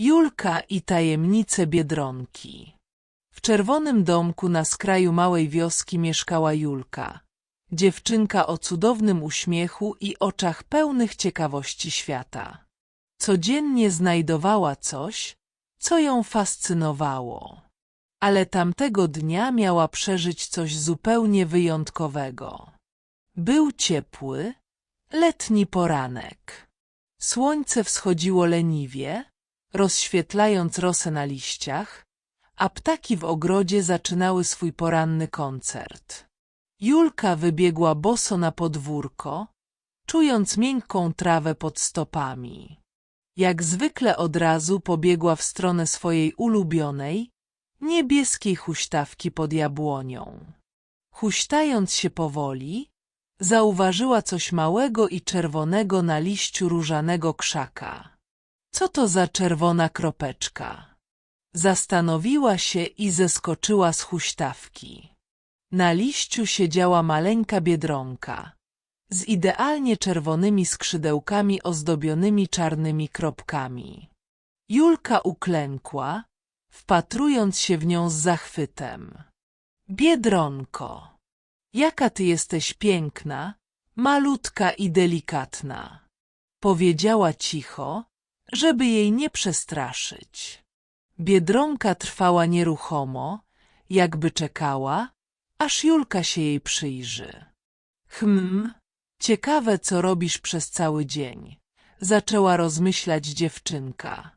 Julka i tajemnice Biedronki W czerwonym domku na skraju małej wioski mieszkała Julka. Dziewczynka o cudownym uśmiechu i oczach pełnych ciekawości świata. Codziennie znajdowała coś, co ją fascynowało. Ale tamtego dnia miała przeżyć coś zupełnie wyjątkowego. Był ciepły, letni poranek. Słońce wschodziło leniwie, rozświetlając rosę na liściach, a ptaki w ogrodzie zaczynały swój poranny koncert. Julka wybiegła boso na podwórko, czując miękką trawę pod stopami. Jak zwykle od razu pobiegła w stronę swojej ulubionej, niebieskiej huśtawki pod jabłonią. Huśtając się powoli, zauważyła coś małego i czerwonego na liściu różanego krzaka. Co to za czerwona kropeczka? Zastanowiła się i zeskoczyła z huśtawki. Na liściu siedziała maleńka biedronka, z idealnie czerwonymi skrzydełkami ozdobionymi czarnymi kropkami. Julka uklękła, wpatrując się w nią z zachwytem. Biedronko, jaka ty jesteś piękna, malutka i delikatna, powiedziała cicho, żeby jej nie przestraszyć. Biedronka trwała nieruchomo, jakby czekała, aż Julka się jej przyjrzy. Hm, ciekawe co robisz przez cały dzień, zaczęła rozmyślać dziewczynka.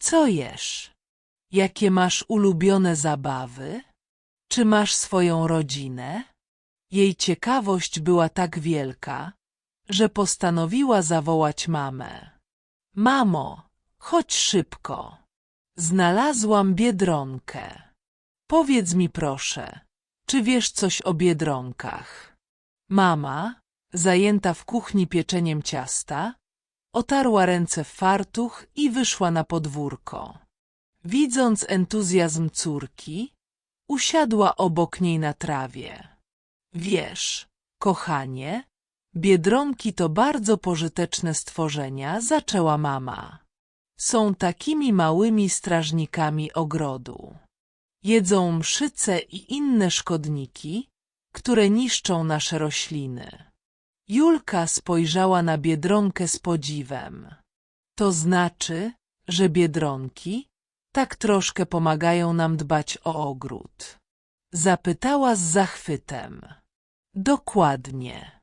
Co jesz? Jakie masz ulubione zabawy? Czy masz swoją rodzinę? Jej ciekawość była tak wielka, że postanowiła zawołać mamę. Mamo, chodź szybko. Znalazłam biedronkę. Powiedz mi proszę, czy wiesz coś o biedronkach? Mama, zajęta w kuchni pieczeniem ciasta, otarła ręce w fartuch i wyszła na podwórko. Widząc entuzjazm córki, usiadła obok niej na trawie. Wiesz, kochanie, biedronki to bardzo pożyteczne stworzenia, zaczęła mama. Są takimi małymi strażnikami ogrodu. Jedzą mszyce i inne szkodniki, które niszczą nasze rośliny. Julka spojrzała na biedronkę z podziwem. To znaczy, że biedronki tak troszkę pomagają nam dbać o ogród. Zapytała z zachwytem. Dokładnie.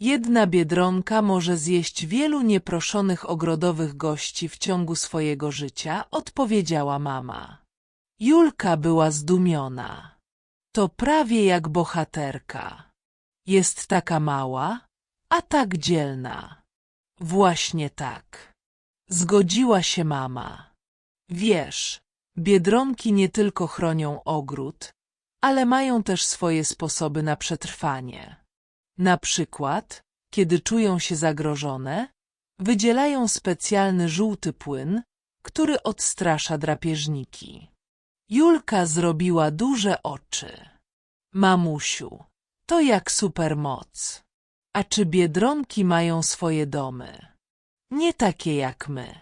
Jedna biedronka może zjeść wielu nieproszonych ogrodowych gości w ciągu swojego życia, odpowiedziała mama. Julka była zdumiona. To prawie jak bohaterka. Jest taka mała, a tak dzielna. Właśnie tak. Zgodziła się mama. Wiesz, biedronki nie tylko chronią ogród, ale mają też swoje sposoby na przetrwanie. Na przykład, kiedy czują się zagrożone, wydzielają specjalny żółty płyn, który odstrasza drapieżniki. Julka zrobiła duże oczy. Mamusiu, to jak supermoc. A czy biedronki mają swoje domy? Nie takie jak my.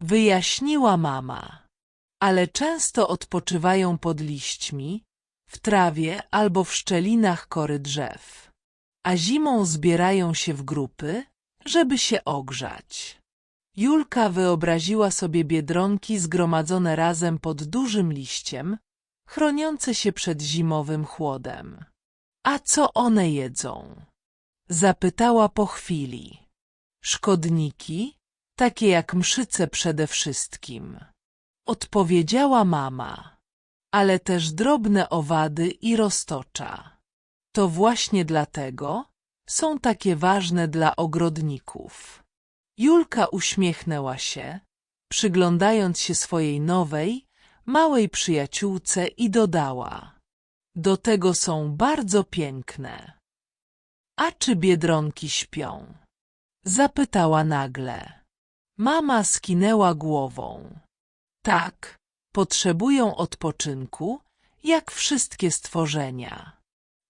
Wyjaśniła mama. Ale często odpoczywają pod liśćmi, w trawie albo w szczelinach kory drzew. A zimą zbierają się w grupy, żeby się ogrzać. Julka wyobraziła sobie biedronki zgromadzone razem pod dużym liściem, chroniące się przed zimowym chłodem. A co one jedzą? Zapytała po chwili. Szkodniki, takie jak mszyce przede wszystkim. Odpowiedziała mama. Ale też drobne owady i roztocza. To właśnie dlatego są takie ważne dla ogrodników. Julka uśmiechnęła się, przyglądając się swojej nowej, małej przyjaciółce i dodała. Do tego są bardzo piękne. A czy biedronki śpią? Zapytała nagle. Mama skinęła głową. Tak, potrzebują odpoczynku, jak wszystkie stworzenia.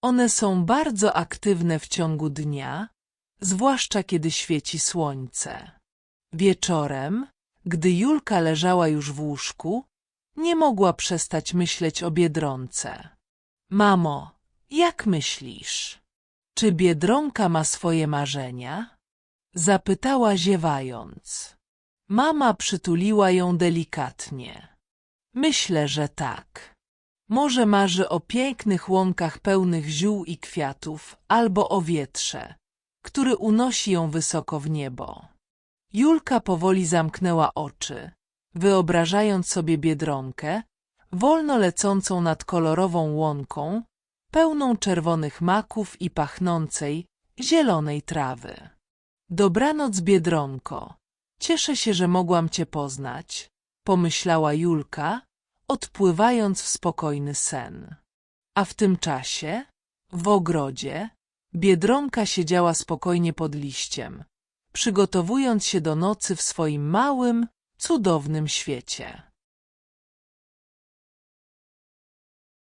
One są bardzo aktywne w ciągu dnia, zwłaszcza kiedy świeci słońce. Wieczorem, Gdy Julka leżała już w łóżku, nie mogła przestać myśleć o Biedronce. Mamo, jak myślisz? Czy Biedronka ma swoje marzenia? Zapytała ziewając. Mama przytuliła ją delikatnie. Myślę, że tak. Może marzy o pięknych łąkach pełnych ziół i kwiatów, albo o wietrze, który unosi ją wysoko w niebo. Julka powoli zamknęła oczy, wyobrażając sobie biedronkę, wolno lecącą nad kolorową łąką, pełną czerwonych maków i pachnącej, zielonej trawy. Dobranoc, biedronko. Cieszę się, że mogłam cię poznać, pomyślała Julka, odpływając w spokojny sen. A w tym czasie, w ogrodzie, biedronka siedziała spokojnie pod liściem, przygotowując się do nocy w swoim małym, cudownym świecie.